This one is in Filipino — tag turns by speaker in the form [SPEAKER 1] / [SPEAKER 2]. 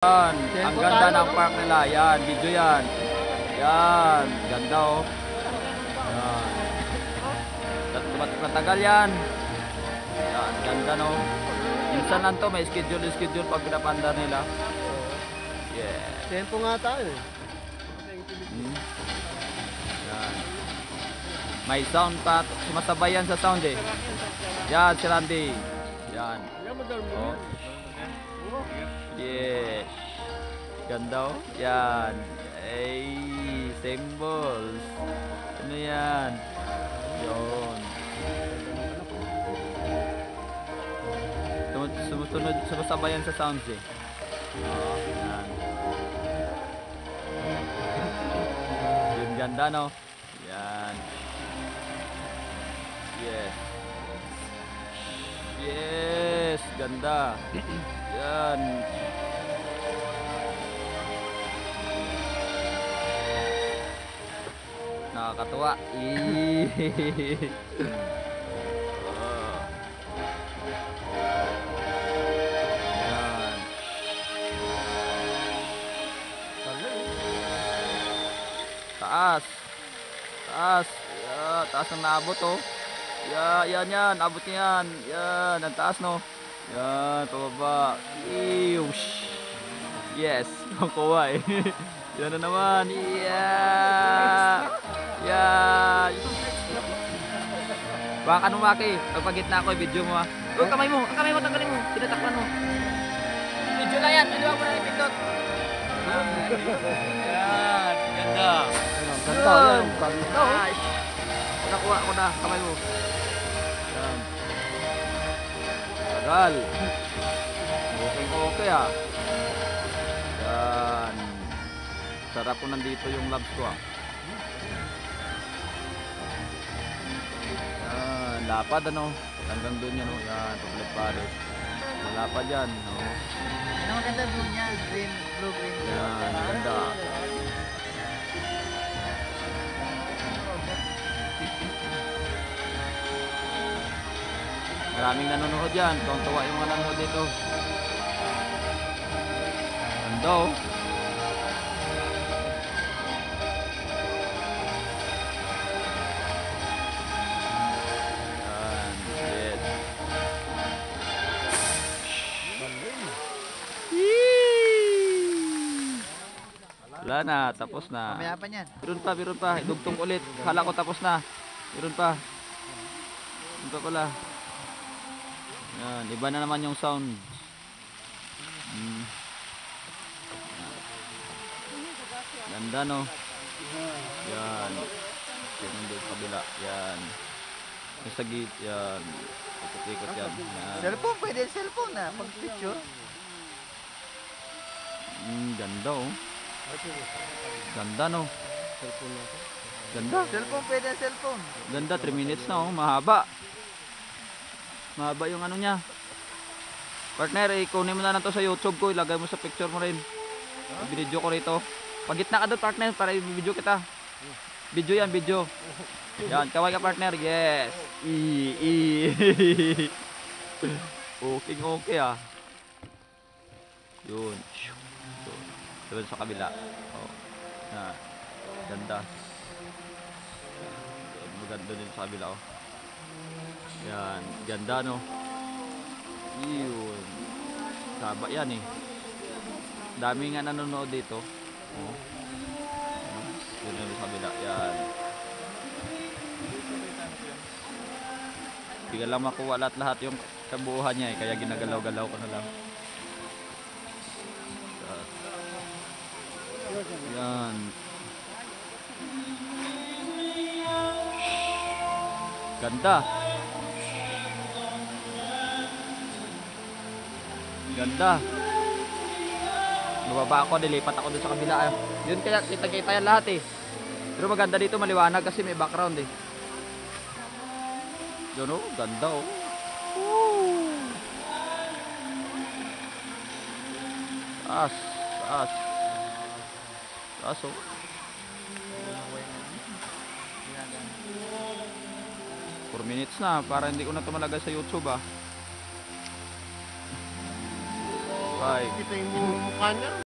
[SPEAKER 1] Yan, ang ganda ng park nila. Yan, video yan. Yan, ganda oh. Yan. Matagal yan. Yan, ganda no. Minsan lang to, may schedule schedule pag pinapanda nila. Yeah.
[SPEAKER 2] Tempo nga tayo eh.
[SPEAKER 1] Hmm. Yan. May sound pa. Sumasabay yan sa sound eh. Yan, si Randy. Yan. Oh. Ganda oh. Yan. Ay, symbols. Ano yan? Yun. Sumu- Sumusunod, sumasabayan sa sounds eh. Oh, yan. Yung ganda no? Yan. Yes. Yes, ganda. Yan. Nakakatuwa. Eee. Oh. Yan. Taas. Taas. Yeah, taas ng naabot oh. Yeah, yan. Yan, ang taas no. Yan, pababa. Shh. Yes, eh. yan na naman. Yeah. Baka ka numaki. Pag gitna ako, video mo ah. Oh, kamay mo, ang kamay mo, tanggalin mo. Tinatakpan mo. Video lang yan, ano mo na ipindot. Yan, ganda.
[SPEAKER 2] Ganda yan. Ganda oh.
[SPEAKER 1] Nice. Nakuha ko na, kamay mo. Yan. Tagal. Okay, okay ah. Yan. Sarap po nandito yung labs ko ah. Lapad ano. Hanggang doon yan oh. Yan, public pares. Malapad yan. Oh.
[SPEAKER 3] Ang maganda blue niya, green, blue, green.
[SPEAKER 1] Yan, ganda. Maraming nanonood yan. Tuwang-tuwa yung mga nanonood dito. Ganda oh. Wala na, tapos na.
[SPEAKER 3] Mamaya pa niyan.
[SPEAKER 1] Meron pa, meron pa. Idugtong ulit. Kala ko tapos na. Meron pa. Meron pa pala. Yan, iba na naman yung sound. Mm. Ganda no. Yan. Yan doon kabila. Yan. Yung sa gate. Yan. Ikot-ikot yan. Yan.
[SPEAKER 3] Cellphone, pwede cellphone na. Pag picture.
[SPEAKER 1] Mm, ganda oh. Ganda no. Ganda.
[SPEAKER 3] Cellphone, pwede cellphone.
[SPEAKER 1] Ganda, 3 minutes na oh, mahaba. Mahaba yung ano niya. Partner, ikunin mo na lang to sa YouTube ko, ilagay mo sa picture mo rin. Binidyo ko rito. Pag gitna ka doon, partner, para i-video kita. Video yan, video. Yan, kaway ka partner, yes. I, i. okay, okay ah. Yun. Yun. Doon sa kabila. Oh. Na. Ganda. Maganda din sa kabila oh. Yan, ganda no. Yun. Saba yan eh. Dami nga nanonood dito. Oh. Yun yung sa kabila. Yan. Hindi lang makuha lahat-lahat yung kabuuhan niya eh. Kaya ginagalaw-galaw ko na lang. Yan. Ganda. Ganda. Bababa ako, nilipat ako dun sa kabila. ah. Yun kaya kita-kita yan lahat eh. Pero maganda dito maliwanag kasi may background eh. Yun oh, ganda oh. Woo! Taas, taas. Oh. 4 minutes na para hindi ko na tumalagay sa YouTube ah. Five.
[SPEAKER 2] Kita yung mukha niya.